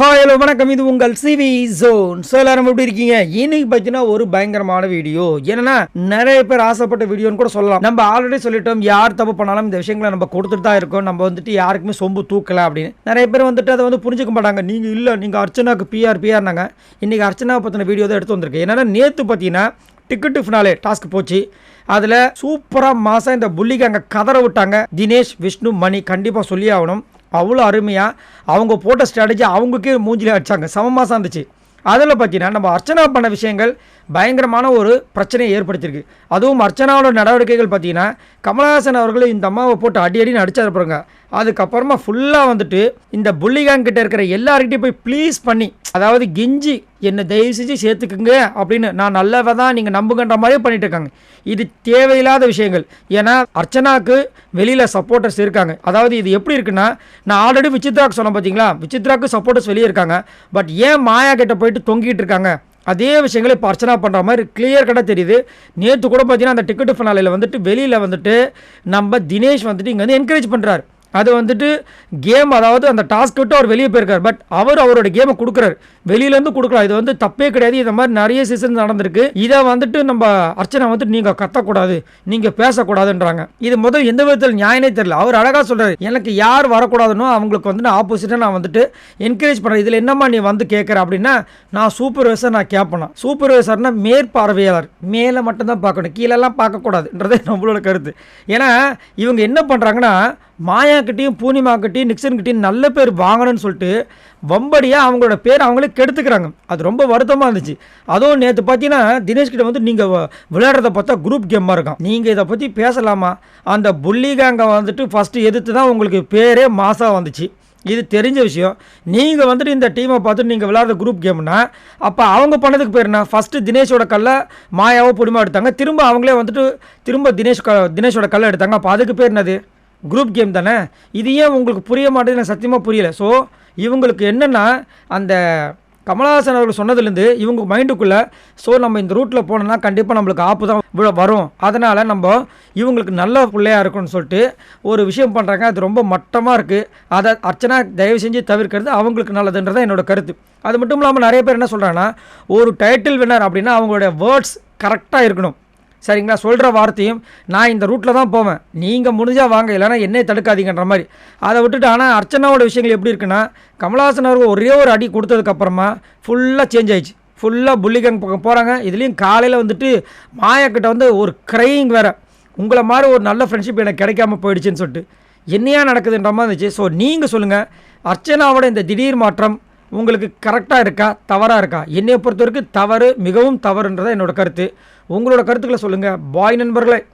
Hi hello வணக்கம். இது உங்கள் சிவி ஜோன் ஸோ எல்லாரும் எப்படி இருக்கீங்க? இன்னைக்கு பார்த்தீங்கன்னா ஒரு பயங்கரமான வீடியோ என்னன்னா நிறைய பேர் ஆசைப்பட்ட வீடியோன்னு கூட சொல்லலாம். நம்ம ஆல்ரெடி சொல்லிட்டோம் யார் தப்பு பண்ணாலும் இந்த விஷயங்களை நம்ம கொடுத்துட்டு தான் இருக்கோம். நம்ம வந்துட்டு யாருக்குமே சொம்பு தூக்கல அப்படின்னு. நிறைய பேர் வந்துட்டு அதை வந்து புரிஞ்சுக்க மாட்டாங்க. நீங்கள் இல்லை நீங்கள் அர்ச்சனாக்கு பிஆர் பிஆர்னாங்க இன்னைக்கு அர்ச்சனாவை பற்றின வீடியோ தான் எடுத்து வந்திருக்கு. என்னன்னா நேற்று பார்த்தீங்கன்னா டிக்கெட்டு ஃபினாலே டாஸ்க் போச்சு. அதில் சூப்பராக மாதம் இந்த புள்ளிக்கு அங்கே கதற விட்டாங்க. தினேஷ் விஷ்ணு மணி கண்டிப்பாக சொல்லி ஆகணும். அவ்வளோ அருமையாக அவங்க போட்ட ஸ்ட்ராட்டஜி அவங்களுக்கே மூஞ்சிலே அடித்தாங்க சமமாசம் இருந்துச்சு அதில் பார்த்தீங்கன்னா நம்ம அர்ச்சனா பண்ண விஷயங்கள் பயங்கரமான ஒரு பிரச்சனையை ஏற்படுத்தியிருக்கு. அதுவும் அர்ச்சனாவோட நடவடிக்கைகள் பார்த்தீங்கன்னா கமலஹாசன் அவர்கள் இந்த அம்மாவை போட்டு அடி அடின்னு அடிச்சாரு அதுக்கப்புறமா ஃபுல்லாக வந்துட்டு இந்த புள்ளிகாங் கிட்ட இருக்கிற எல்லாருக்கிட்டையும் போய் ப்ளீஸ் பண்ணி அதாவது கெஞ்சி என்னை தயவு செஞ்சு சேர்த்துக்குங்க அப்படின்னு நான் நல்லவ தான் நீங்கள் நம்புங்கன்ற மாதிரியே பண்ணிட்டு இருக்காங்க. இது தேவையில்லாத விஷயங்கள். ஏன்னா அர்ச்சனாவுக்கு வெளியில் சப்போர்ட்டர்ஸ் இருக்காங்க. அதாவது இது எப்படி இருக்குன்னா நான் ஆல்ரெடி விசித்ராக்கு சொன்னேன் பார்த்தீங்களா விசித்ராக்கு சப்போர்ட்டர்ஸ் வெளியே இருக்காங்க. பட் ஏன் மாயா கிட்ட போயிட்டு தொங்கிட்டு இருக்காங்க? அதே விஷயங்களை இப்போ அர்ச்சனா பண்ணுற மாதிரி கிளியர் கட்டாக தெரியுது. நேற்று கூட பார்த்தீங்கன்னா அந்த டிக்கெட்டு ஃபினாலையில் வந்துட்டு வெளியில் வந்துட்டு நம்ம தினேஷ் வந்துட்டு இங்கே வந்து என்கரேஜ் பண்ணுறாரு அது வந்துட்டு கேம் அதாவது அந்த டாஸ்க் விட்டு அவர் வெளியே போயிருக்கார். பட் அவர் அவரோட கேமை கொடுக்குறாரு. வெளியிலேருந்து கொடுக்கலாம். இது வந்து தப்பே கிடையாது. இந்த மாதிரி நிறைய சீசன் நடந்திருக்கு. இதை வந்துட்டு நம்ம அர்ச்சனை வந்துட்டு நீங்கள் கத்தக்கூடாது. நீங்கள் பேசக்கூடாதுன்றாங்க. இது முதல் எந்த விதத்தில் நியாயனே தெரியல. அவர் அழகாக சொல்கிறார் எனக்கு யார் வரக்கூடாதுன்னோ அவங்களுக்கு வந்து நான் ஆப்போசிட்டாக நான் வந்துட்டு என்கரேஜ் பண்ணுறேன் இதில் என்னம்மா நீ வந்து கேட்குற அப்படின்னா நான் சூப்பர்வைசர் நான் கேட்பேன் சூப்பர்வைசர்னா மேற்பார்வையாளர். மேலே மட்டும்தான் பார்க்கணும். கீழெல்லாம் பார்க்கக்கூடாதுன்றதே நம்மளோட கருத்து. ஏன்னா இவங்க என்ன பண்ணுறாங்கன்னா மாயாக்கிட்டையும் பூர்ணிமாக்கிட்டையும் நிக்சன்கிட்டையும் நல்ல பேர் வாங்கணும்னு சொல்லிட்டு வம்படியாக அவங்களோட பேர் அவங்களே கெடுத்துக்கிறாங்க. அது ரொம்ப வருத்தமாக இருந்துச்சு. அதுவும் நேற்று பார்த்தீங்கன்னா தினேஷ்கிட்ட வந்து நீங்கள் விளையாடுறத பார்த்தா குரூப் கேமாக இருக்கும் நீங்கள் இதை பற்றி பேசலாமா? அந்த புள்ளிகாங்க வந்துட்டு ஃபஸ்ட்டு எதிர்த்து தான் உங்களுக்கு பேரே மாசாக வந்துச்சு. இது தெரிஞ்ச விஷயம். நீங்கள் வந்துட்டு இந்த டீமை பார்த்துட்டு நீங்கள் விளையாடுற குரூப் கேம்னா அப்போ அவங்க பண்ணதுக்கு பேர் என்ன? ஃபஸ்ட்டு தினேஷோட கல்லை மாயாவோ பொடிமா எடுத்தாங்க. திரும்ப அவங்களே வந்துட்டு திரும்ப தினேஷ் க தினேஷோட கல்லை எடுத்தாங்க. அப்போ அதுக்கு பேர் என்னது? குரூப் கேம் தானே? இது ஏன் உங்களுக்கு புரிய மாட்டேங்குது எனக்கு சத்தியமாக புரியல. ஸோ இவங்களுக்கு என்னென்னா அந்த கமலஹாசன் அவர்கள் சொன்னதுலேருந்து இவங்க மைண்டுக்குள்ளே ஸோ நம்ம இந்த ரூட்டில் போனோம்னா கண்டிப்பாக நம்மளுக்கு ஆப்பு தான் இவ்வளோ வரும். அதனால் நம்ம இவங்களுக்கு நல்ல பிள்ளையாக இருக்கும்னு சொல்லிட்டு ஒரு விஷயம் பண்ணுறாங்க அது ரொம்ப மட்டமாக இருக்குது அதை அர்ச்சனா தயவு செஞ்சு தவிர்க்கிறது அவங்களுக்கு நல்லதுன்றதான் என்னோட கருத்து. அது மட்டும் இல்லாமல் நிறைய பேர் என்ன சொல்கிறாங்கன்னா ஒரு டைட்டில் வின்னர் அப்படின்னா அவங்களுடைய வேர்ட்ஸ் கரெக்டாக இருக்கணும். சரிங்களா? சொல்கிற வார்த்தையும் நான் இந்த ரூட்டில் தான் போவேன். நீங்கள் முடிஞ்சால் வாங்க இல்லைனா என்னை தடுக்காதீங்கன்ற மாதிரி. அதை விட்டுட்டு ஆனால் அர்ச்சனாவோட விஷயங்கள் எப்படி இருக்குன்னா கமலஹாசன் அவர்கள் ஒரே ஒரு அடி கொடுத்ததுக்கப்புறமா ஃபுல்லாக சேஞ்ச் ஆயிடுச்சு. ஃபுல்லாக புள்ளிகங் பக்கம் போகிறாங்க இதுலேயும் காலையில் வந்துட்டு மாயாக்கிட்ட வந்து ஒரு க்ரையிங் வேறு. உங்களை மாதிரி ஒரு நல்ல ஃப்ரெண்ட்ஷிப் எனக்கு கிடைக்காம போயிடுச்சுன்னு சொல்லிட்டு. என்னையா நடக்குதுன்ற மாதிரி இருந்துச்சு. ஸோ நீங்கள் சொல்லுங்கள் அர்ச்சனாவோட இந்த திடீர் மாற்றம் உங்களுக்கு கரெக்டாக இருக்கா? தவறாக இருக்கா? என்னையை பொறுத்த வரைக்கும் தவறு மிகவும் தவறுன்றதான் என்னோடய கருத்து. உங்களோட கருத்துக்களை சொல்லுங்கள் பாய் நண்பர்களே.